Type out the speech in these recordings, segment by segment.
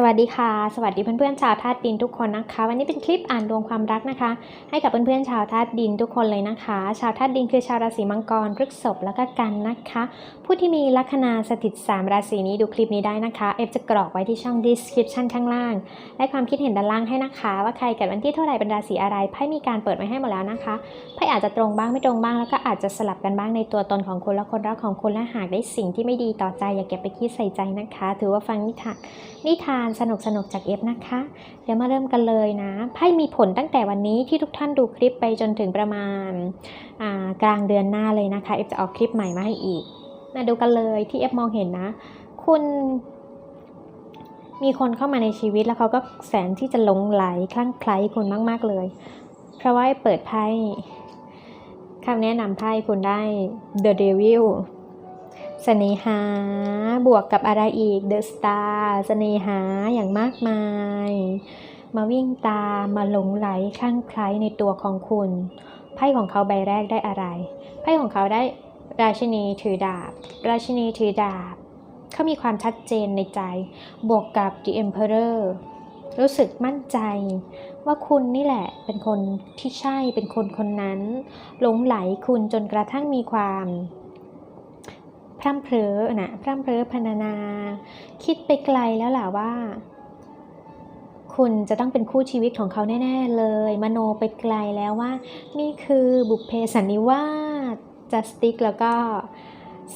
สวัสดีค่ะ สวัสดีเพื่อนๆชาวธาตุดินทุกคนนะคะ วันนี้เป็นคลิปอ่านดวงความรักนะคะ ให้กับเพื่อนๆชาวธาตุดินทุกคนเลยนะคะ ชาวธาตุดินคือชาวราศีมังกรพฤษภแล้วก็กันนะคะ ผู้ที่มีลัคนาสถิต3ราศีนี้ดูคลิปนี้ได้นะคะเอฟจะกรอกไว้ที่ช่อง description ข้างล่าง และความคิดเห็นด้านล่างให้นะคะ ว่าใครเกิดวันที่เท่าไหร่เป็นราศีอะไรไพ่มีการเปิดไว้ให้หมดแล้วนะคะไพ่อาจจะตรงบ้างไม่ตรงบ้างแล้วก็อาจจะสลับกันบ้างในตัวตนของคุณและคนรักของคุณและหากได้สิ่งที่ไม่ดีต่อใจอย่าเก็บไปคิดใส่ใจนะคะ ถือว่าฟังนิทานนิทานสนุกสนุกๆจากเอฟนะคะ เดี๋ยวมาเริ่มกันเลยนะ ไพ่มีผลตั้งแต่วันนี้ที่ทุกท่านดูคลิปไปจนถึงประมาณากลางเดือนหน้าเลยนะคะเอฟจะออกคลิปใหม่มาให้อีก มาดูกันเลยที่เอฟมองเห็นนะ คุณมีคนเข้ามาในชีวิตแล้วเขาก็แสนที่จะหลงไหลคลั่งไคล้คุณมาก ๆเลย เพราะว่าเปิดไพ่คำแนะนำไพ่คุณได้ The Devil เสน่หา บวกกับอะไรอีก The Star เสน่หาอย่างมากมาย มาวิ่งตามมาหลงไหลคลั่งไคล้ในตัวของคุณไพ่ของเขาใบแรกได้อะไรไพ่ของเขาได้ราชินีถือดาบ ราชินีถือดาบเขามีความชัดเจนในใจ บวกกับ The Emperor รู้สึกมั่นใจว่าคุณนี่แหละเป็นคนที่ใช่เป็นคนคนนั้นหลงไหลคุณจนกระทั่งมีความ พร่ำเพร้อนะพร่ำเพร้อพรรณนา คิดไปไกลแล้วล่ะว่า คุณจะต้องเป็นคู่ชีวิตของเขาแน่ ๆ เลย มโนไปไกลแล้วว่า นี่คือบุพเพสันนิวาสจัสติกแล้วก็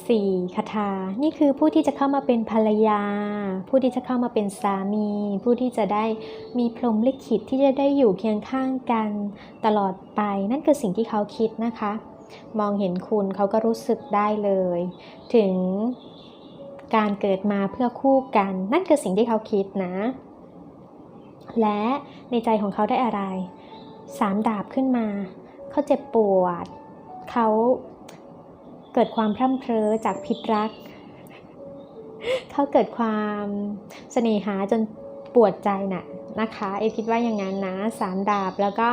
สี่คาถา นี่คือผู้ที่จะเข้ามาเป็นภรรยา ผู้ที่จะเข้ามาเป็นสามี ผู้ที่จะได้มีพรหมลิขิตที่จะได้อยู่เคียงข้างกันตลอดไป นั่นคือสิ่งที่เขาคิดนะคะ มองเห็นคุณเขาก็รู้สึกได้เลย ถึงการเกิดมาเพื่อคู่กัน นั่นคือสิ่งที่เขาคิดนะ และในใจของเขาได้อะไรสามดาบขึ้นมา เขาเจ็บปวด เขาเกิดความพร่ำเพรอจากพิษรัก เขาเกิดความเสน่หาจนปวดใจน่ะนะคะ เอคิดว่าอย่างนั้นนะสามดาบแล้วก็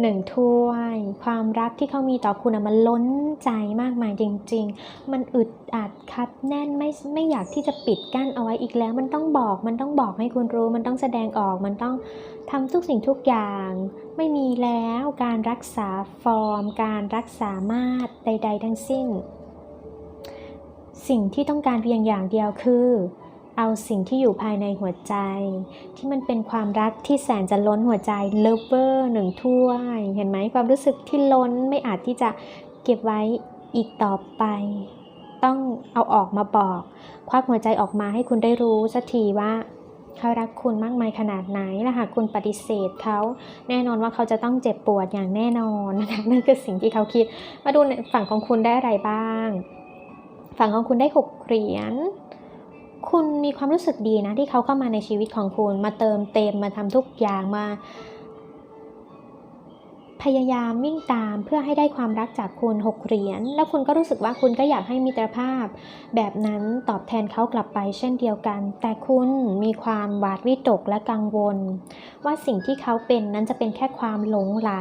หนึ่งถ้วย ความรักที่เขามีต่อคุณมันล้นใจมากมายจริง ๆ มันอึดอัดครับแน่นไม่ไม่อยากที่จะปิดกั้นเอาไว้อีกแล้ว มันต้องบอกมันต้องบอกให้คุณรู้ มันต้องแสดงออกมันต้องทำทุกสิ่งทุกอย่าง ไม่มีแล้วการรักษาฟอร์ม การรักษามาตรใด ๆ ทั้งสิ้น สิ่งที่ต้องการเพียงอย่างเดียวคือ เอาสิ่งที่อยู่ภายในหัวใจ ที่มันเป็นความรักที่แสนจะล้นหัวใจเลิฟเวอร์หนึ่งถ้วย เห็นไหมความรู้สึกที่ล้นไม่อาจที่จะเก็บไว้อีกต่อไป ต้องเอาออกมาบอก ควักหัวใจออกมาให้คุณได้รู้สักทีว่าเขารักคุณมากมายขนาดไหนและหากคุณปฏิเสธเขาแน่นอนว่าเขาจะต้องเจ็บปวดอย่างแน่นอนนะคะนั่นคือสิ่งที่เขาคิด มาดูฝั่งของคุณได้อะไรบ้าง ฝั่งของคุณได้หกเหรียญ คุณมีความรู้สึกดีนะที่เขาเข้ามาในชีวิตของคุณ มาเติมเต็มมาทำทุกอย่างมา พยายามวิ่งตามเพื่อให้ได้ความรักจากคุณหกเหรียญ แล้วคุณก็รู้สึกว่าคุณก็อยากให้มิตรภาพ แบบนั้นตอบแทนเขากลับไปเช่นเดียวกัน แต่คุณมีความหวาดวิตกและกังวล ว่าสิ่งที่เขาเป็นนั้นจะเป็นแค่ความหลงไหล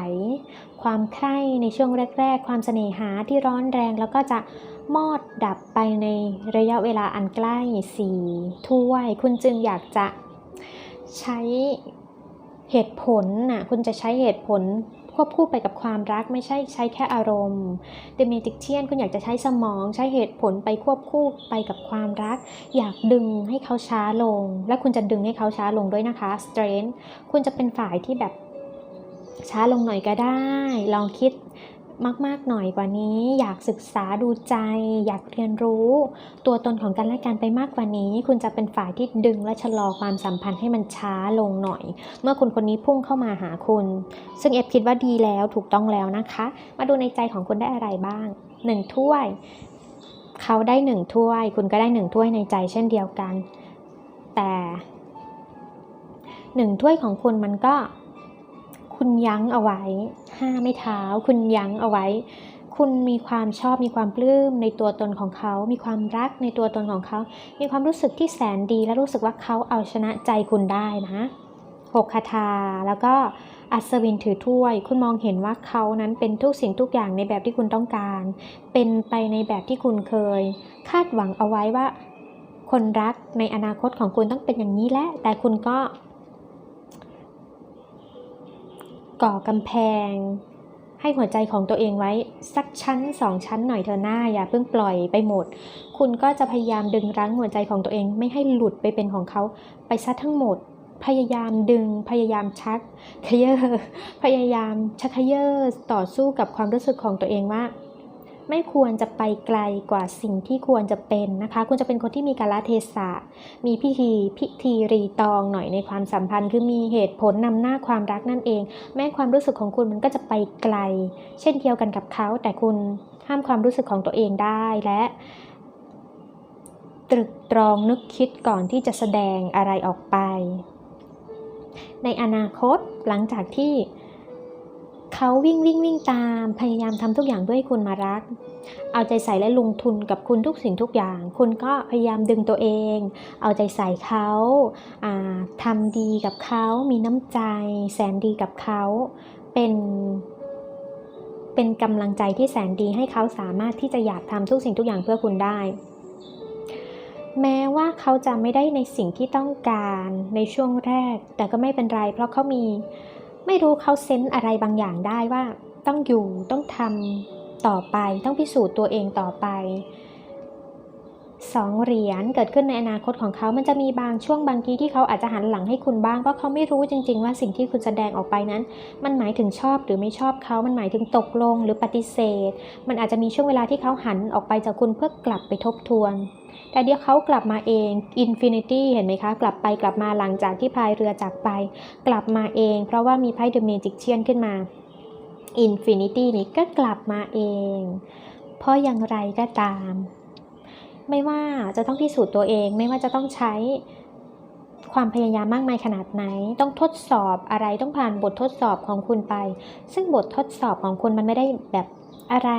ความใคร่ในช่วงแรก ๆ ความเสน่หาที่ร้อนแรงแล้วก็จะมอดดับไปในระยะเวลาอันใกล้สี่ถ้วย คุณจึงอยากจะใช้เหตุผลน่ะคุณจะใช้เหตุผล ควบคู่ไปกับความรักไม่ใช่ใช้แค่อารมณ์เดเมติกเชียนคุณอยากจะใช้สมองใช้เหตุผลไปควบคู่ไปกับความรัก อยากดึงให้เขาช้าลง และคุณจะดึงให้เขาช้าลงด้วยนะคะสเตรนท์คุณจะเป็นฝ่ายที่แบบช้าลงหน่อยก็ได้ ลองคิด มาก ๆ หน่อยกว่านี้ อยากศึกษาดูใจ อยากเรียนรู้ ตัวตนของกันและกันไปมากกว่านี้ คุณจะเป็นฝ่ายที่ดึงและชะลอความสัมพันธ์ให้มันช้าลงหน่อย เมื่อคนคนนี้พุ่งเข้ามาหาคุณ ซึ่งเอฟคิดว่าดีแล้วถูกต้องแล้วนะคะ มาดูในใจของคุณได้อะไรบ้างหนึ่งถ้วย เขาได้หนึ่งถ้วย คุณก็ได้หนึ่งถ้วยในใจเช่นเดียวกัน แต่หนึ่งถ้วยของคุณมันก็ คุณยั้งเอาไว้ ห้าไม่เท้า คุณยั้งเอาไว้ คุณมีความชอบมีความปลื้มในตัวตนของเขา มีความรักในตัวตนของเขา มีความรู้สึกที่แสนดีและรู้สึกว่าเขาเอาชนะใจคุณได้นะหกคาถาแล้วก็อัศวินถือถ้วย คุณมองเห็นว่าเขานั้นเป็นทุกสิ่งทุกอย่างในแบบที่คุณต้องการ เป็นไปในแบบที่คุณเคย คาดหวังเอาไว้ว่า คนรักในอนาคตของคุณต้องเป็นอย่างนี้แหละ แต่คุณก็ ก่อกำแพง ให้หัวใจของตัวเองไว้ สักชั้นสองชั้นหน่อยเธอหน้าอย่าเพิ่งปล่อยไปหมด คุณก็จะพยายามดึงรั้งหัวใจของตัวเองไม่ให้หลุดไปเป็นของเขาไปซะทั้งหมด พยายามดึงพยายามชักขยเยอพยายามชักขยเยอต่อสู้กับความรู้สึกของตัวเองว่า ไม่ควรจะไปไกลกว่าสิ่งที่ควรจะเป็นนะคะคุณจะเป็นคนที่มีกาลเทศะ มีพิธีพิธีรีตองหน่อยในความสัมพันธ์ คือมีเหตุผลนำหน้าความรักนั่นเอง แม้ความรู้สึกของคุณมันก็จะไปไกล เช่นเดียวกันกับเขา แต่คุณห้ามความรู้สึกของตัวเองได้และตรึกตรองนึกคิดก่อนที่จะแสดงอะไรออกไป ในอนาคตหลังจากที่ เขาวิ่งวิ่งวิ่งตาม พยายามทำทุกอย่างเพื่อให้คุณมารัก เอาใจใส่และลงทุนกับคุณทุกสิ่งทุกอย่าง คุณก็พยายามดึงตัวเอง เอาใจใส่เขาาทำดีกับเขา มีน้ำใจ แสนดีกับเขา เป็น เป็นกำลังใจที่แสนดีให้เขาสามารถที่จะอยากทำทุกสิ่งทุกอย่างเพื่อคุณได้ แม้ว่าเขาจะไม่ได้ในสิ่งที่ต้องการในช่วงแรก แต่ก็ไม่เป็นไร เพราะเขามี ไม่รู้เขาเซนส์อะไรบางอย่างได้ว่า ต้องอยู่ต้องทำต่อไป ต้องพิสูจน์ตัวเองต่อไป สองเหรียญเกิดขึ้นในอนาคตของเขามันจะมีบางช่วงบางทีที่เขาอาจจะหันหลังให้คุณบ้างเพราะเขาไม่รู้จริง ๆ ว่าสิ่งที่คุณแสดงออกไปนั้น มันหมายถึงชอบหรือไม่ชอบเขา มันหมายถึงตกลงหรือปฏิเสธ มันอาจจะมีช่วงเวลาที่เขาหันออกไปจากคุณเพื่อกลับไปทบทวน แต่เดี๋ยวเขากลับมาเองอินฟินิตี้เห็นไหมคะ กลับไปกลับมาหลังจากที่พายเรือจากไป กลับมาเอง เพราะว่ามีไพ่เดอะเมจิกเชียนขึ้นมาอินฟินิตี้นี้ก็กลับมาเอง เพราะอย่างไรก็ตาม ไม่ว่าจะต้องพิสูจน์ตัวเอง ไม่ว่าจะต้องใช้ความพยายามมากมายขนาดไหน ต้องทดสอบอะไรต้องผ่านบททดสอบของคุณไป ซึ่งบททดสอบของคุณมันไม่ได้แบบอะไร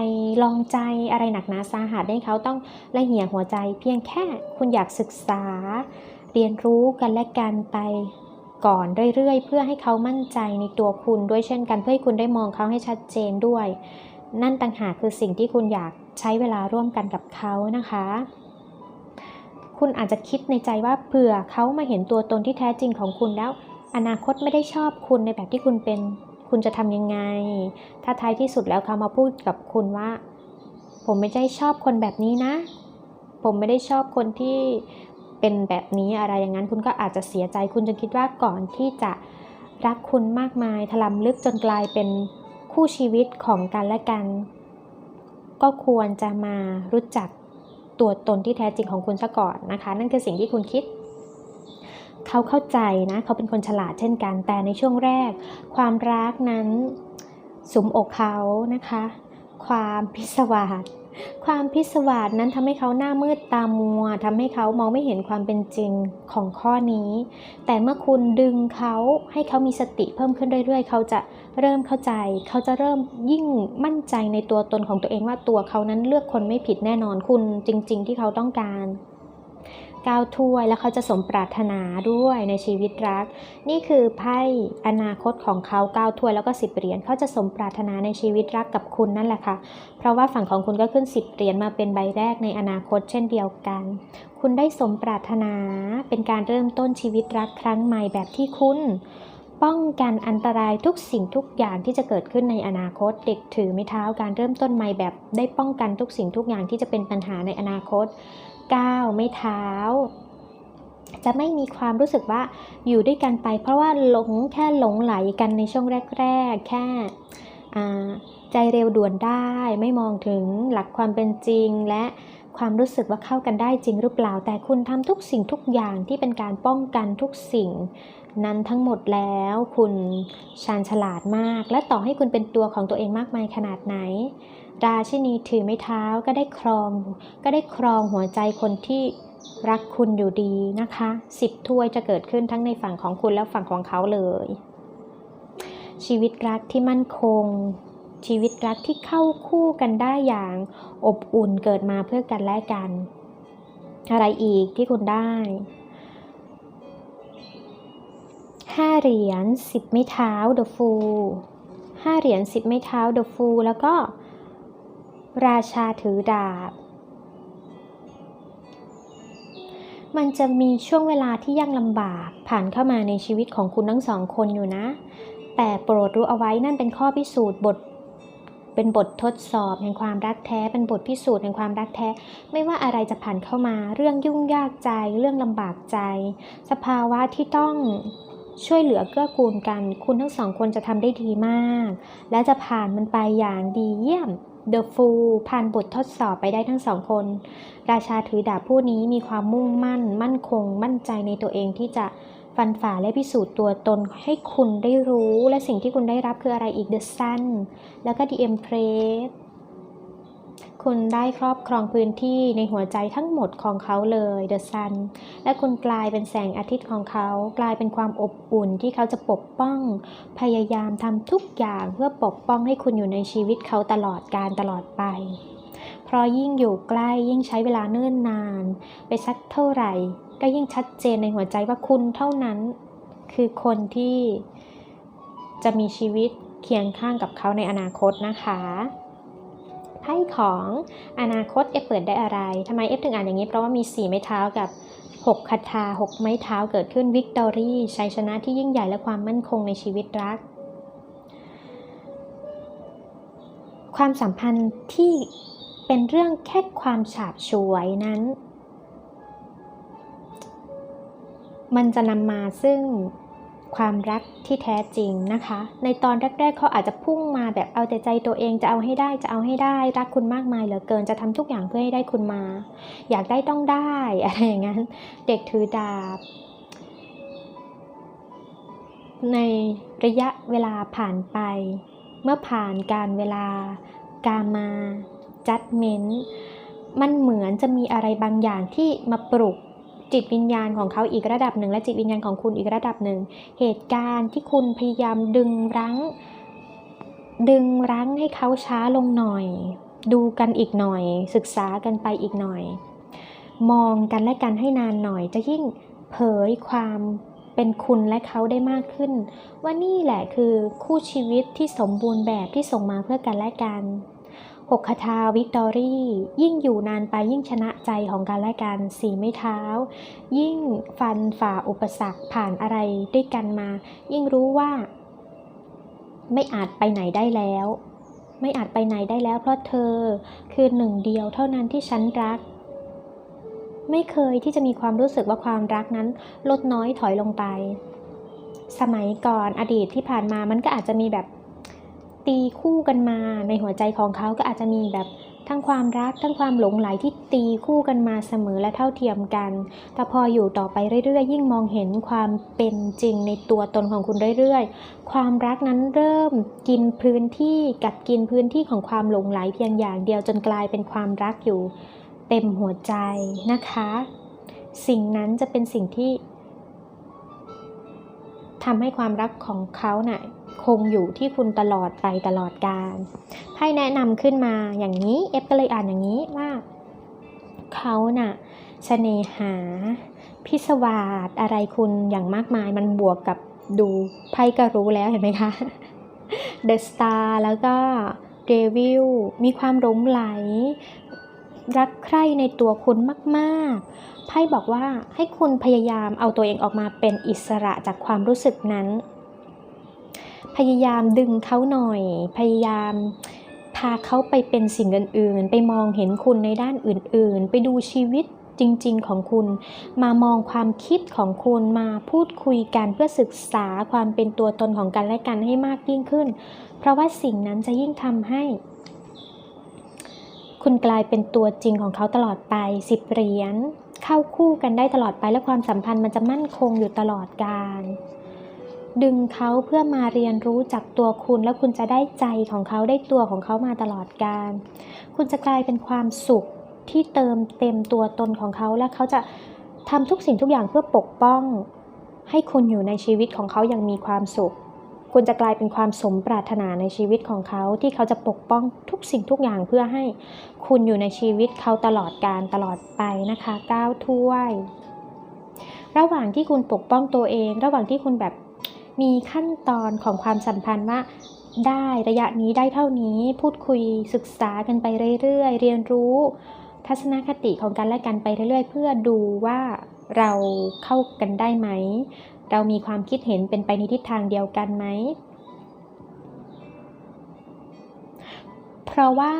ลองใจอะไรหนักหนาสาหัสให้เขาต้องละเหี่ยหัวใจ เพียงแค่คุณอยากศึกษา เรียนรู้กันและกันไปก่อนเรื่อยๆ เพื่อให้เขามั่นใจในตัวคุณด้วยเช่นกันเพื่อให้คุณได้มองเขาให้ชัดเจนด้วย นั่นต่างหากคือสิ่งที่คุณอยากใช้เวลาร่วมกันกับเขานะคะ คุณอาจจะคิดในใจว่าเผื่อเขามาเห็นตัวตนที่แท้จริงของคุณแล้ว อนาคตไม่ได้ชอบคุณในแบบที่คุณเป็น คุณจะทำยังไง ถ้าท้ายที่สุดแล้วเขามาพูดกับคุณว่า ผมไม่ได้ชอบคนแบบนี้นะ ผมไม่ได้ชอบคนที่เป็นแบบนี้อะไรอย่างนั้นคุณก็อาจจะเสียใจ คุณจะคิดว่าก่อนที่จะรักคุณมากมายถลำลึกจนกลายเป็น คู่ชีวิตของกันและกัน ก็ควรจะมารู้จักตัวตนที่แท้จริงของคุณซะก่อนนะคะ นั่นคือสิ่งที่คุณคิด เขาเข้าใจนะเขาเป็นคนฉลาดเช่นกัน แต่ในช่วงแรก ความรักนั้นสุมอกเขานะคะ ความพิศวาส ความพิศวาสนั้นทำให้เขาหน้ามืดตามัวทำให้เขามองไม่เห็นความเป็นจริงของข้อนี้ แต่เมื่อคุณดึงเขาให้เขามีสติเพิ่มขึ้นเรื่อย ๆ เขาจะเริ่มเข้าใจ เขาจะเริ่มยิ่งมั่นใจในตัวตนของตัวเองว่าตัวเขานั้นเลือกคนไม่ผิดแน่นอนคุณจริง ๆ ที่เขาต้องการ ก้าวถ้วย แล้วเขาจะสมปรารถนาด้วยในชีวิตรัก นี่คือไพ่อนาคตของเขาก้าวถ้วยแล้วก็สิบเหรียญเขาจะสมปรารถนาในชีวิตรักกับคุณนั่นแหละค่ะ เพราะว่าฝั่งของคุณก็ขึ้นสิบเหรียญมาเป็นใบแรกในอนาคตเช่นเดียวกัน คุณได้สมปรารถนาเป็นการเริ่มต้นชีวิตรักครั้งใหม่แบบที่คุณป้องกันอันตรายทุกสิ่งทุกอย่างที่จะเกิดขึ้นในอนาคต เด็กถือไม้เท้าการเริ่มต้นใหม่แบบ ได้ป้องกันทุกสิ่งทุกอย่างที่จะเป็นปัญหาในอนาคต ก้าวไม่เท้า จะไม่มีความรู้สึกว่าอยู่ด้วยกันไป เพราะว่าหลงแค่หลงไหลกันในช่วงแรก ๆ แค่ใจเร็วด่วนได้ไม่มองถึงหลักความเป็นจริงและความรู้สึกว่าเข้ากันได้จริงหรือเปล่า แต่คุณทำทุกสิ่งทุกอย่างที่เป็นการป้องกันทุกสิ่ง นั้นทั้งหมดแล้วคุณชาญฉลาดมาก และต่อให้คุณเป็นตัวของตัวเองมากมายขนาดไหน ราชินีถือไม้เท้าก็ได้ครอง ก็ได้ครองหัวใจคนที่รักคุณอยู่ดีนะคะสิบถ้วยจะเกิดขึ้นทั้งในฝั่งของคุณและฝั่งของเขาเลย ชีวิตรักที่มั่นคง ชีวิตรักที่เข้าคู่กันได้อย่างอบอุ่นเกิดมาเพื่อกันและกัน อะไรอีกที่คุณได้ห้าเหรียญสิบไม้เท้าเดอะฟูห้าเหรียญสิบไม้เท้าเดอะฟูแล้วก็ ราชาถือดาบ มันจะมีช่วงเวลาที่ยากลำบากผ่านเข้ามาในชีวิตของคุณทั้งสองคนอยู่นะ แต่โปรดรู้เอาไว้นั่นเป็นข้อพิสูจน์บทเป็นบททดสอบแห่งความรักแท้ เป็นบทพิสูจน์แห่งความรักแท้ ไม่ว่าอะไรจะผ่านเข้ามา เรื่องยุ่งยากใจ เรื่องลำบากใจ สภาวะที่ต้องช่วยเหลือเกื้อกูลกัน คุณทั้งสองคนจะทำได้ดีมาก และจะผ่านมันไปอย่างดีเยี่ยม เดอะฟูลผ่านบททดสอบไปได้ทั้งสองคน ราชาถือดาบผู้นี้มีความมุ่งมั่น มั่นคง มั่นใจในตัวเองที่จะฟันฝ่าและพิสูจน์ตัวตนให้คุณได้รู้ และสิ่งที่คุณได้รับคืออะไรอีก The Sun แล้วก็ The Empress คุณได้ครอบครองพื้นที่ในหัวใจทั้งหมดของเขาเลย The Sun และคุณกลายเป็นแสงอาทิตย์ของเขา กลายเป็นความอบอุ่นที่เขาจะปกป้อง พยายามทำทุกอย่างเพื่อปกป้องให้คุณอยู่ในชีวิตเขาตลอดการตลอดไป เพราะยิ่งอยู่ใกล้ยิ่งใช้เวลาเนิ่นนาน ไปสักเท่าไหร่ ก็ยิ่งชัดเจนในหัวใจว่าคุณเท่านั้น คือคนที่จะมีชีวิตเคียงข้างกับเขาในอนาคตนะคะ ไพ่ของอนาคตเอฟเปิดได้อะไรทำไมเอฟถึงอ่านอย่างนี้เพราะว่ามีสี่ไม้เท้ากับ 6คาถา6 ไม้เท้าเกิดขึ้นวิกตอรี่ชัยชนะที่ยิ่งใหญ่และความมั่นคงในชีวิตรัก ความสัมพันธ์ที่เป็นเรื่องแค่ความฉาบฉวยนั้น มันจะนำมาซึ่ง ความรักที่แท้จริงนะคะ ในตอนแรกๆเขาอาจจะพุ่งมาแบบเอาแต่ใจตัวเองจะเอาให้ได้จะเอาให้ได้ รักคุณมากมายเหลือเกินจะทำทุกอย่างเพื่อให้ได้คุณมา อยากได้ต้องได้อะไรอย่างนั้น เด็กถือดาบ ในระยะเวลาผ่านไป เมื่อผ่านการเวลาการมาจัดเมนต์มันเหมือนจะมีอะไรบางอย่างที่มาปลุก จิตวิญญาณของเขาอีกระดับหนึ่ง และจิตวิญญาณของคุณอีกระดับหนึ่ง เหตุการณ์ที่คุณพยายามดึงรั้ง ดึงรั้งให้เขาช้าลงหน่อย ดูกันอีกหน่อย ศึกษากันไปอีกหน่อย มองกันและกันให้นานหน่อย จะยิ่งเผยความเป็นคุณและเขาได้มากขึ้น ว่านี่แหละคือคู่ชีวิตที่สมบูรณ์แบบที่ส่งมาเพื่อกันและกัน หกคาถาวิกตอรี่ ยิ่งอยู่นานไปยิ่งชนะใจของกันและกันสีไม่เท้า ยิ่งฟันฝ่าอุปสรรคผ่านอะไรด้วยกันมา ยิ่งรู้ว่า ไม่อาจไปไหนได้แล้ว ไม่อาจไปไหนได้แล้วเพราะเธอคือหนึ่งเดียวเท่านั้นที่ฉันรัก ไม่เคยที่จะมีความรู้สึกว่าความรักนั้นลดน้อยถอยลงไป สมัยก่อนอดีตที่ผ่านมามันก็อาจจะมีแบบ ตีคู่กันมา ในหัวใจของเขาก็อาจจะมีแบบทั้งความรักทั้งความหลงไหลที่ตีคู่กันมาเสมอและเท่าเทียมกัน แต่พออยู่ต่อไปเรื่อยๆ ยิ่งมองเห็นความเป็นจริงในตัวตนของคุณเรื่อยๆ ความรักนั้นเริ่มกินพื้นที่กัดกินพื้นที่ของความหลงไหลเพียงอย่างเดียวจนกลายเป็นความรักอยู่ เต็มหัวใจนะคะ สิ่งนั้นจะเป็นสิ่งที่ทำให้ความรักของเขาเนะ่ะ คงอยู่ที่คุณตลอดไปตลอดกาลไพ่แนะนำขึ้นมาอย่างนี้เอฟก็เลยอ่านอย่างนี้ว่าเขาน่ะเสน่หา พิศวาสอะไรคุณอย่างมากมายมันบวกกับดูไพ่ก็รู้แล้วเห็นไหมคะ The Star แล้วก็ Devil มีความหลงไหล รักใคร่ในตัวคุณมากๆไพ่บอกว่าให้คุณพยายามเอาตัวเองออกมาเป็นอิสระจากความรู้สึกนั้น พยายามดึงเขาหน่อย พยายามพาเขาไปเป็นสิ่งอื่นๆ ไปมองเห็นคุณในด้านอื่นๆ ไปดูชีวิตจริง ๆ ของคุณ มามองความคิดของคุณมาพูดคุยกันเพื่อศึกษาความเป็นตัวตนของกันและกันให้มากยิ่งขึ้น เพราะว่าสิ่งนั้นจะยิ่งทำให้ คุณกลายเป็นตัวจริงของเขาตลอดไปสิบเหรียญเข้าคู่กันได้ตลอดไปและความสัมพันธ์มันจะมั่นคงอยู่ตลอดกาล ดึงเขาเพื่อมาเรียนรู้จากตัวคุณ แล้วคุณจะได้ใจของเขาได้ตัวของเขามาตลอดการ คุณจะกลายเป็นความสุขที่เติมเต็มตัวตนของเขาและเขาจะทำทุกสิ่งทุกอย่างเพื่อปกป้อง ให้คุณอยู่ในชีวิตของเขาอย่างมีความสุข คุณจะกลายเป็นความสมปรารถนาในชีวิตของเขา ที่เขาจะปกป้องทุกสิ่งทุกอย่างเพื่อให้คุณอยู่ในชีวิตเขาตลอดการตลอดไปนะคะก้าวถ้วย ระหว่างที่คุณปกป้องตัวเอง ระหว่างที่คุณแบบ มีขั้นตอนของความสัมพันธ์ว่าได้ระยะนี้ได้เท่านี้พูดคุยศึกษากันไปเรื่อยๆ เรียนรู้ ทัศนคติของกันและกันไปเรื่อยๆ เพื่อดูว่าเราเข้ากันได้ไหม เรามีความคิดเห็นเป็นไปในทิศทางเดียวกันไหม เพราะว่า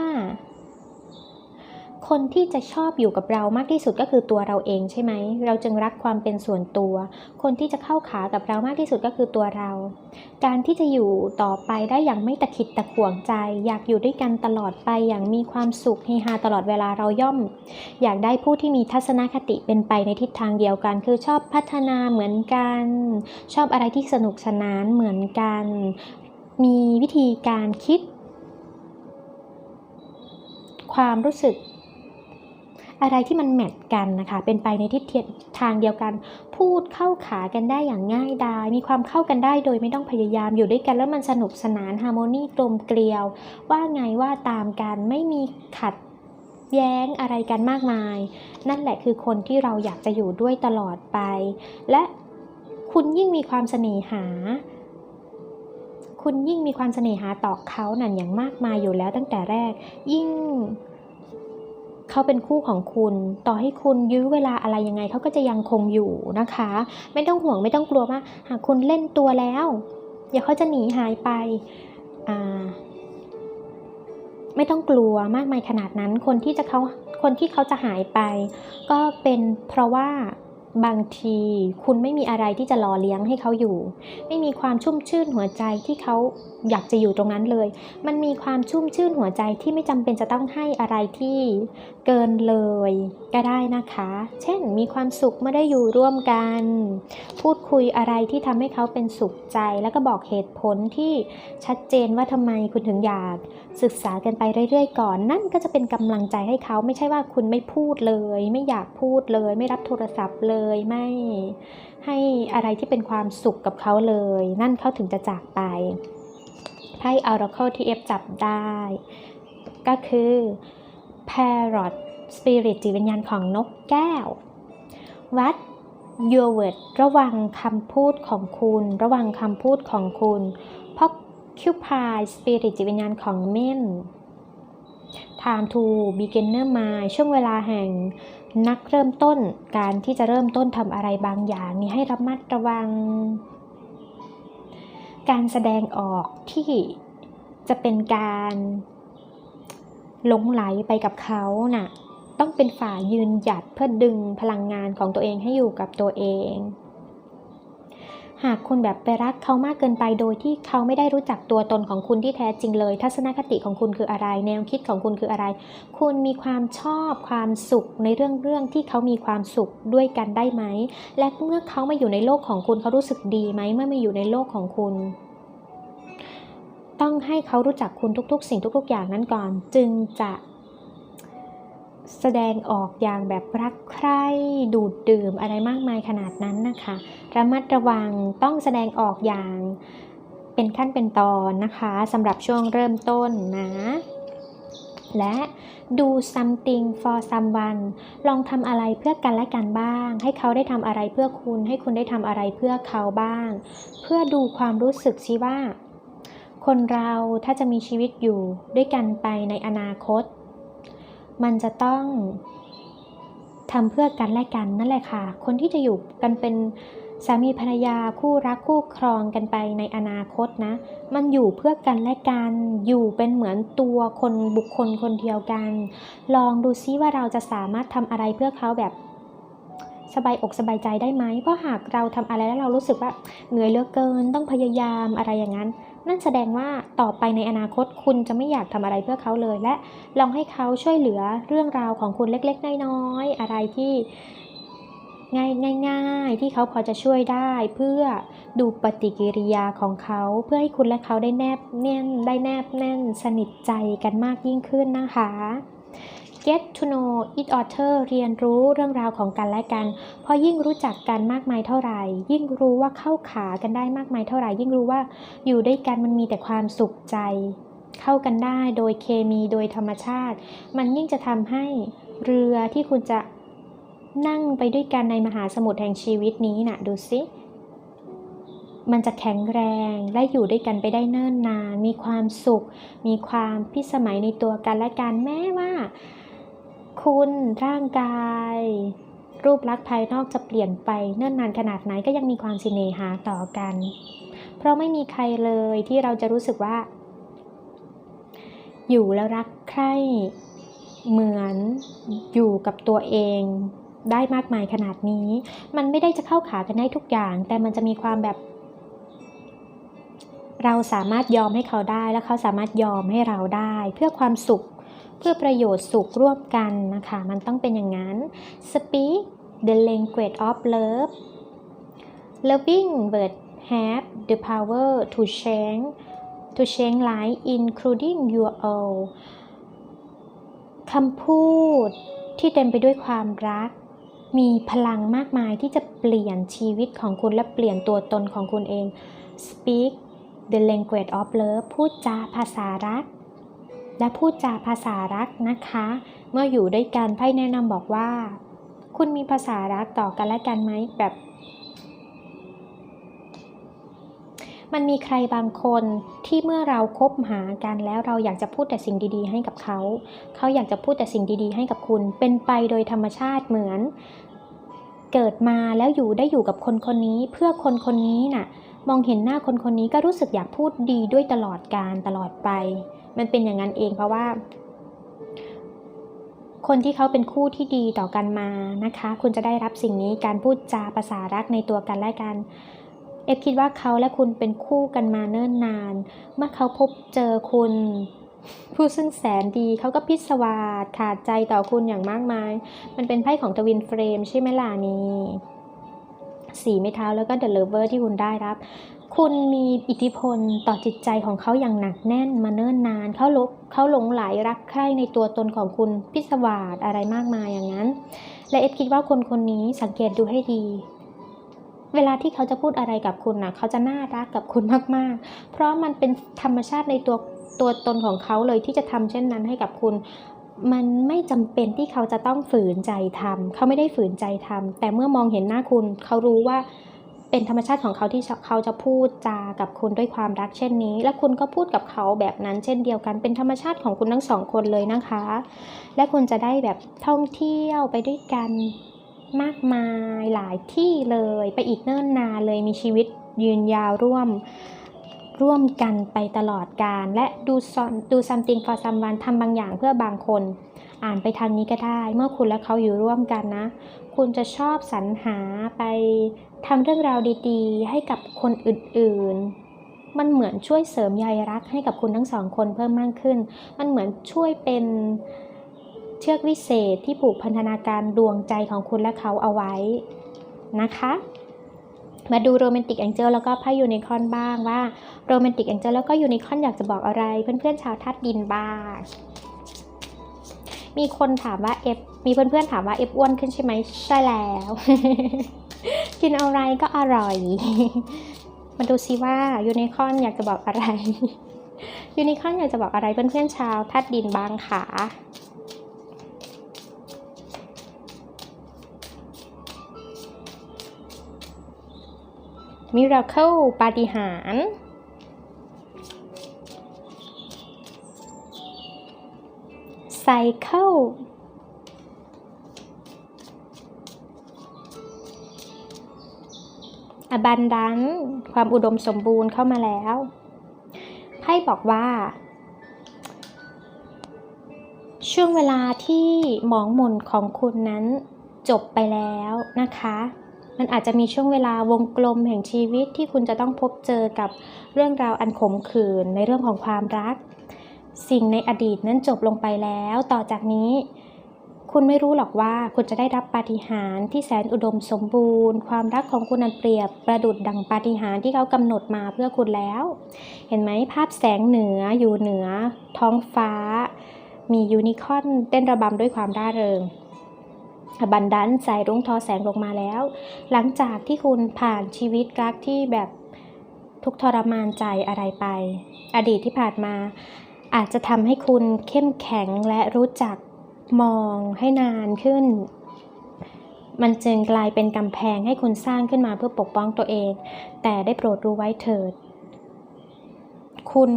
คนที่จะชอบอยู่กับเรามากที่สุดก็คือตัวเราเองใช่ไหม เราจึงรักความเป็นส่วนตัว คนที่จะเข้าขากับเรามากที่สุดก็คือตัวเรา การที่จะอยู่ต่อไปได้อย่างไม่ตะขิดตะขวงใจ อยากอยู่ด้วยกันตลอดไปอย่างมีความสุขเฮฮาตลอดเวลาเราย่อม อยากได้ผู้ที่มีทัศนคติเป็นไปในทิศทางเดียวกัน คือชอบพัฒนาเหมือนกัน ชอบอะไรที่สนุกสนานเหมือนกัน มีวิธีการคิดความรู้สึก อะไรที่มันแมทกันนะคะ เป็นไปในทิศทางเดียวกัน พูดเข้าขากันได้อย่างง่ายดาย มีความเข้ากันได้โดยไม่ต้องพยายามอยู่ด้วยกันแล้วมันสนุกสนานฮาร์โมนีกลมเกลียว ว่าไงว่าตามกันไม่มีขัดแย้งอะไรกันมากมาย นั่นแหละคือคนที่เราอยากจะอยู่ด้วยตลอดไป และคุณยิ่งมีความเสน่หา คุณยิ่งมีความเสน่หาต่อเขานั่นอย่างมากมายอยู่แล้วตั้งแต่แรก ยิ่ง เขาเป็นคู่ของคุณ ต่อให้คุณยื้อเวลาอะไรยังไงเขาก็จะยังคงอยู่นะคะ ไม่ต้องห่วงไม่ต้องกลัวว่าหากคุณเล่นตัวแล้วเดี๋ยวเขาจะหนีหายไปอ่าไม่ต้องกลัวมากมายขนาดนั้น คนที่จะเขาคนที่เขาจะหายไป ก็เป็นเพราะว่าบางทีคุณไม่มีอะไรที่จะหล่อเลี้ยงให้เขาอยู่ ไม่มีความชุ่มชื่นหัวใจที่เขาอยากจะอยู่ตรงนั้นเลย มันมีความชุ่มชื่นหัวใจที่ไม่จำเป็นจะต้องให้อะไรที่ เกินเลยก็ได้นะคะ เช่นมีความสุขเมื่อได้อยู่ร่วมกัน พูดคุยอะไรที่ทำให้เขาเป็นสุขใจ แล้วก็บอกเหตุผลที่ชัดเจนว่าทำไมคุณถึงอยาก ศึกษากันไปเรื่อยๆก่อน นั่นก็จะเป็นกำลังใจให้เขาไม่ใช่ว่าคุณไม่พูดเลย ไม่อยากพูดเลย ไม่รับโทรศัพท์เลยไม่ให้อะไรที่เป็นความสุขกับเขาเลย นั่นเขาถึงจะจากไปไพ่ Oracle ที่เอฟจับได้ ก็คือ Parrot Spirit จิตวิญญาณของนกแก้ว วัด Your word ระวังคำพูดของคุณ ระวังคำพูดของคุณพราะ Cupid Spirit จิตวิญญาณของเม่น Time to beginner mind ช่วงเวลาแห่งนักเริ่มต้นการที่จะเริ่มต้นทำอะไรบางอย่างนี่ให้ระมัดระวัง การแสดงออกที่จะเป็นการหลงไหลไปกับเขาน่ะ ต้องเป็นฝ่ายยืนหยัดเพื่อดึงพลังงานของตัวเองให้อยู่กับตัวเอง หากคุณแบบไปรักเขามากเกินไปโดยที่เขาไม่ได้รู้จักตัวตนของคุณที่แท้จริงเลย ทัศนคติของคุณคืออะไร แนวคิดของคุณคืออะไร คุณมีความชอบความสุขในเรื่องเรื่องที่เขามีความสุขด้วยกันได้ไหม และเมื่อเขามาอยู่ในโลกของคุณเขารู้สึกดีไหมเมื่อมาอยู่ในโลกของคุณต้องให้เขารู้จักคุณทุก ๆ สิ่งทุก ๆ อย่างนั้นก่อน จึงจะ แสดงออกอย่างแบบรักใคร่ดูดดื่มอะไรมากมายขนาดนั้นนะคะ ระมัดระวังต้องแสดงออกอย่างเป็นขั้นเป็นตอนนะคะสำหรับช่วงเริ่มต้นนะ และ do something for someone ลองทำอะไรเพื่อกันและกันบ้าง ให้เขาได้ทำอะไรเพื่อคุณ ให้คุณได้ทำอะไรเพื่อเขาบ้าง เพื่อดูความรู้สึกสิว่า คนเราถ้าจะมีชีวิตอยู่ด้วยกันไปในอนาคต มันจะต้องทำเพื่อกันและกันนั่นแหละค่ะ คนที่จะอยู่กันเป็นสามีภรรยาคู่รักคู่ครองกันไปในอนาคตนะ มันอยู่เพื่อกันและกันอยู่เป็นเหมือนตัวคนบุคคลคนเดียวกัน ลองดูซิว่าเราจะสามารถทำอะไรเพื่อเขาแบบสบายอกสบายใจได้ไหมเพราะหากเราทำอะไรแล้วเรารู้สึกว่าเหนื่อยเหลือเกินต้องพยายามอะไรอย่างนั้น นั่นแสดงว่าต่อไปในอนาคตคุณจะไม่อยากทำอะไรเพื่อเขาเลย และลองให้เขาช่วยเหลือเรื่องราวของคุณเล็กๆ น้อยๆ อะไรที่ง่ายง่ายๆที่เขาพอจะช่วยได้ เพื่อดูปฏิกิริยาของเขาเพื่อให้คุณและเขาได้แนบแน่นได้แนบแน่นสนิทใจกันมากยิ่งขึ้นนะคะ get to know each other เรียนรู้เรื่องราวของกันและกัน เพราะยิ่งรู้จักกันมากมายเท่าไหร่ ยิ่งรู้ว่าเข้าขากันได้มากมายเท่าไหร่ ยิ่งรู้ว่าอยู่ด้วยกันมันมีแต่ความสุขใจ เข้ากันได้โดยเคมีโดยธรรมชาติ มันยิ่งจะทำให้เรือที่คุณจะนั่งไปด้วยกันในมหาสมุทรแห่งชีวิตนี้นะ่ะดูสิมันจะแข็งแรงและอยู่ด้วยกันไปได้เนิ่นนาน มีความสุข มีความพิสมัยในตัวกันและกันแม้ว่า คุณร่างกาย รูปลักษณ์ภายนอกจะเปลี่ยนไปเนิ่นนานขนาดไหนก็ยังมีความสิเนหาต่อกัน เพราะไม่มีใครเลยที่เราจะรู้สึกว่า อยู่แล้วรักใครเหมือนอยู่กับตัวเองได้มากมายขนาดนี้ มันไม่ได้จะเข้าขากันได้ทุกอย่าง แต่มันจะมีความแบบ เราสามารถยอมให้เขาได้และเขาสามารถยอมให้เราได้ เพื่อความสุข เพื่อประโยชน์สุขร่วมกันนะคะ มันต้องเป็นอย่างนั้น speak the language of love loving word have the power to change to change life including your own คำพูดที่เต็มไปด้วยความรัก มีพลังมากมายที่จะเปลี่ยนชีวิตของคุณและเปลี่ยนตัวตนของคุณเอง speak the language of love พูดจาภาษารัก และพูดจาภาษารักนะคะ เมื่ออยู่ด้วยกันไพ่แนะนำบอกว่า คุณมีภาษารักต่อกันและกันไหมแบบ มันมีใครบางคนที่เมื่อเราคบหากันแล้วเราอยากจะพูดแต่สิ่งดีๆ ให้กับเขา เขาอยากจะพูดแต่สิ่งดีๆ ให้กับคุณ เป็นไปโดยธรรมชาติเหมือน เกิดมาแล้วอยู่ได้อยู่กับคนคนนี้ เพื่อคนคนนี้น่ะ มองเห็นหน้าคนคนนี้ก็รู้สึกอยากพูดดีด้วยตลอดการตลอดไป มันเป็นอย่างนั้นเองเพราะว่า คนที่เขาเป็นคู่ที่ดีต่อกันมานะคะ คุณจะได้รับสิ่งนี้การพูดจาภาษารักในตัวกันและกันเอฟคิดว่าเขาและคุณเป็นคู่กันมาเนิ่นนาน เมื่อเขาพบเจอคุณ ผู้ซึ่งแสนดีเขาก็พิศวาสขาดใจต่อคุณอย่างมากมาย มันเป็นไพ่ของทวินเฟรมใช่ไหมล่ะนี่สีไม้เท้าแล้วก็เดอะเลเวอร์ที่คุณได้รับ คุณมีอิทธิพลต่อจิตใจของเขาอย่างหนักแน่นมาเนิ่นนาน เขาลงเขาหลงไหลรักใคร่ในตัวตนของคุณพิศวาสอะไรมากมายอย่างนั้น และเอฟคิดว่าคนคนนี้สังเกตดูให้ดี เวลาที่เขาจะพูดอะไรกับคุณนะเขาจะน่ารักกับคุณมากๆ เพราะมันเป็นธรรมชาติในตัวตัวตนของเขาเลยที่จะทำเช่นนั้นให้กับคุณมันไม่จำเป็นที่เขาจะต้องฝืนใจทำเขาไม่ได้ฝืนใจทำแต่เมื่อมองเห็นหน้าคุณ เขารู้ว่า เป็นธรรมชาติของเขาที่เขาจะพูดจากับคุณด้วยความรักเช่นนี้ และคุณก็พูดกับเขาแบบนั้นเช่นเดียวกัน เป็นธรรมชาติของคุณทั้งสองคนเลยนะคะ และคุณจะได้แบบท่องเที่ยวไปด้วยกันมากมายหลายที่เลยไปอีกเนิ่นนานเลยมีชีวิตยืนยาวร่วมร่วมกันไปตลอดการ และดูซอนดู something for someone ทำบางอย่างเพื่อบางคน อ่านไปทางนี้ก็ได้ เมื่อคุณและเขาอยู่ร่วมกันนะ คุณจะชอบสรรหาไป ทำเรื่องราวดีๆ ให้กับคนอื่นๆ มันเหมือนช่วยเสริมใยรักให้กับคุณทั้งสองคนเพิ่มมากขึ้น มันเหมือนช่วยเป็นเชือกวิเศษที่ผูกพันธนาการดวงใจของคุณและเขาเอาไว้นะคะ มาดูโรแมนติกแองเจิลแล้วก็ไพ่ยูนิคอร์นบ้างว่าโรแมนติกแองเจิลแล้วก็ยูนิคอร์นอยากจะบอกอะไร เพื่อนๆชาวธาตุดินบ้างมีคนถามว่าเอฟมีเพื่อนๆถามว่าเอฟอ้วนขึ้นใช่ไหมใช่แล้ว กินอะไรก็อร่อย มาดูซิว่ายูนิคอร์นอยากจะบอกอะไร ยูนิคอร์นอยากจะบอกอะไรเพื่อนๆชาวธาตุดินบางค่ะมิราเคิลปาฏิหาริย์ไซเคิล อบันดันความอุดมสมบูรณ์เข้ามาแล้วไพ่บอกว่า ช่วงเวลาที่หมองหม่นของคุณนั้นจบไปแล้วนะคะ มันอาจจะมีช่วงเวลาวงกลมแห่งชีวิตที่คุณจะต้องพบเจอกับเรื่องราวอันขมขื่นในเรื่องของความรัก สิ่งในอดีตนั้นจบลงไปแล้ว ต่อจากนี้ คุณไม่รู้หรอกว่าคุณจะได้รับปาฏิหาริย์ที่แสนอุดมสมบูรณ์ ความรักของคุณนั้นเปรียบประดุดดังปาฏิหาริย์ที่เขากำหนดมาเพื่อคุณแล้ว เห็นไหมภาพแสงเหนืออยู่เหนือ ท้องฟ้า มียูนิคอร์นเต้นระบำด้วยความร่าเริงบันดันใส่รุ้งทอแสงลงมาแล้ว หลังจากที่คุณผ่านชีวิตรักที่แบบทุกทรมานใจอะไรไป อดีตที่ผ่านมาอาจจะทำให้คุณเข้มแข็งและรู้จัก มองให้นานขึ้น มันจึงกลายเป็นกำแพงให้คุณสร้างขึ้นมาเพื่อปกป้องตัวเอง แต่ได้โปรดรู้ไว้เถิด คุณ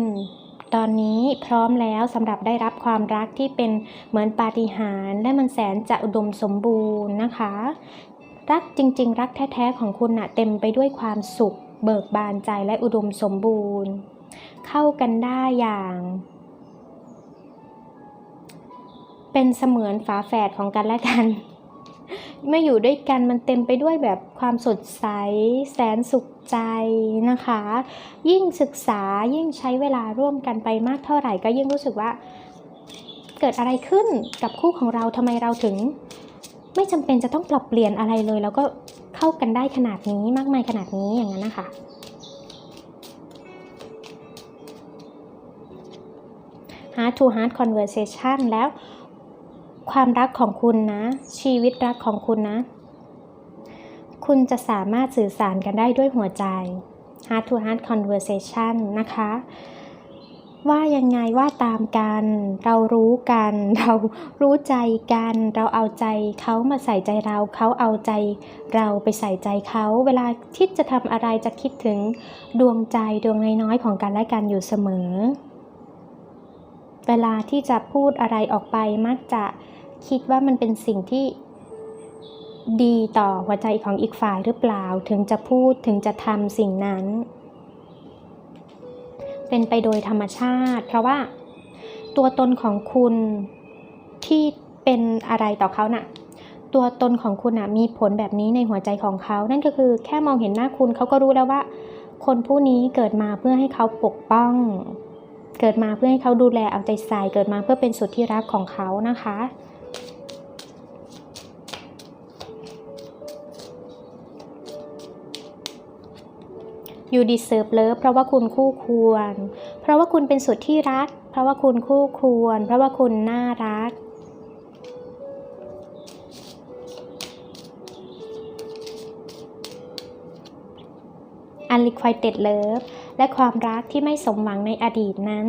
ตอนนี้พร้อมแล้วสำหรับได้รับความรักที่เป็นเหมือนปาฏิหาริย์และมันแสนจะอุดมสมบูรณ์นะคะ รักจริง ๆ รักแท้ๆของคุณน่ะเต็มไปด้วยความสุข เบิกบานใจและอุดมสมบูรณ์ เข้ากันได้อย่าง เป็นเสมือนฝาแฝดของกันและกัน เมื่ออยู่ด้วยกันมันเต็มไปด้วยแบบความสดใส แสนสุขใจนะคะ ยิ่งศึกษายิ่งใช้เวลาร่วมกันไปมากเท่าไหร่ก็ยิ่งรู้สึกว่าเกิดอะไรขึ้นกับคู่ของเราทำไมเราถึง ไม่จำเป็นจะต้องปรับเปลี่ยนอะไรเลย แล้วก็เข้ากันได้ขนาดนี้มากมายขนาดนี้อย่างนั้นนะคะ Heart to Heart Conversation แล้ว ความรักของคุณนะ ชีวิตรักของคุณนะ คุณจะสามารถสื่อสารกันได้ด้วยหัวใจ Heart to Heart Conversation นะคะ ว่ายังไงว่าตามกัน เรารู้กัน เรารู้ใจกัน เราเอาใจเขามาใส่ใจเรา เขาเอาใจ เราไปใส่ใจเขา เวลาคิดจะทำอะไรจะคิดถึงดวงใจดวงน้อยๆของกันและกันอยู่เสมอเวลาที่จะพูดอะไรออกไปมักจะ คิดว่ามันเป็นสิ่งที่ดีต่อหัวใจของอีกฝ่ายหรือเปล่า ถึงจะพูดถึงจะทำสิ่งนั้น เป็นไปโดยธรรมชาติ เพราะว่าตัวตนของคุณที่เป็นอะไรต่อเขาน่ะ ตัวตนของคุณน่ะมีผลแบบนี้ในหัวใจของเขา นั่นก็คือแค่มองเห็นหน้าคุณเขาก็รู้แล้วว่า คนผู้นี้เกิดมาเพื่อให้เขาปกป้อง เกิดมาเพื่อให้เขาดูแลเอาใจใส่เกิดมาเพื่อเป็นสุดที่รักของเขานะคะ you deserve love เพราะว่าคุณคู่ควร เพราะว่าคุณเป็นสุดที่รัก เพราะว่าคุณคู่ควร เพราะว่าคุณน่ารัก unrequited love และความรักที่ไม่สมหวังในอดีตนั้น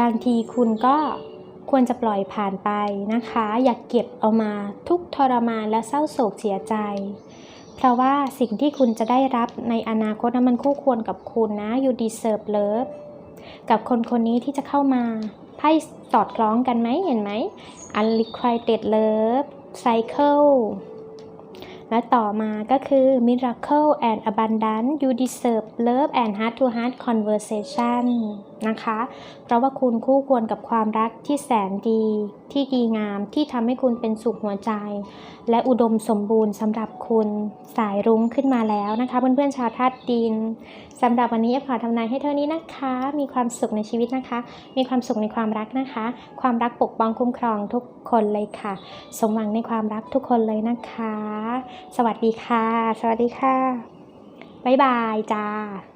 บางทีคุณก็ ควรจะปล่อยผ่านไปนะคะ อย่ากเก็บเอามาทุกทรมานและเศร้าโศกเสียใจ เพราะว่าสิ่งที่คุณจะได้รับในอนาคตนั้นมันคู่ควรกับคุณนะ you deserve love กับคนคนนี้ที่จะเข้ามาไพ่สอดคล้องกันไหมเห็นไหม unrequited love cycle และต่อมาก็คือ miracle and abundance you deserve love and heart to heart conversation นะคะ เพราะว่าคุณคู่ควรกับความรักที่แสนดี ที่ดีงามที่ทำให้คุณเป็นสุขหัวใจ และอุดมสมบูรณ์สำหรับคุณสายรุ้งขึ้นมาแล้วนะคะ เพื่อนๆชาวธาตุดินสำหรับวันนี้ขอทำนายให้เท่านี้นะคะ มีความสุขในชีวิตนะคะ มีความสุขในความรักนะคะ ความรักปกป้องคุ้มครองทุกคนเลยค่ะ สมหวังในความรักทุกคนเลยนะคะ สวัสดีค่ะ สวัสดีค่ะบ๊ายบายจ้า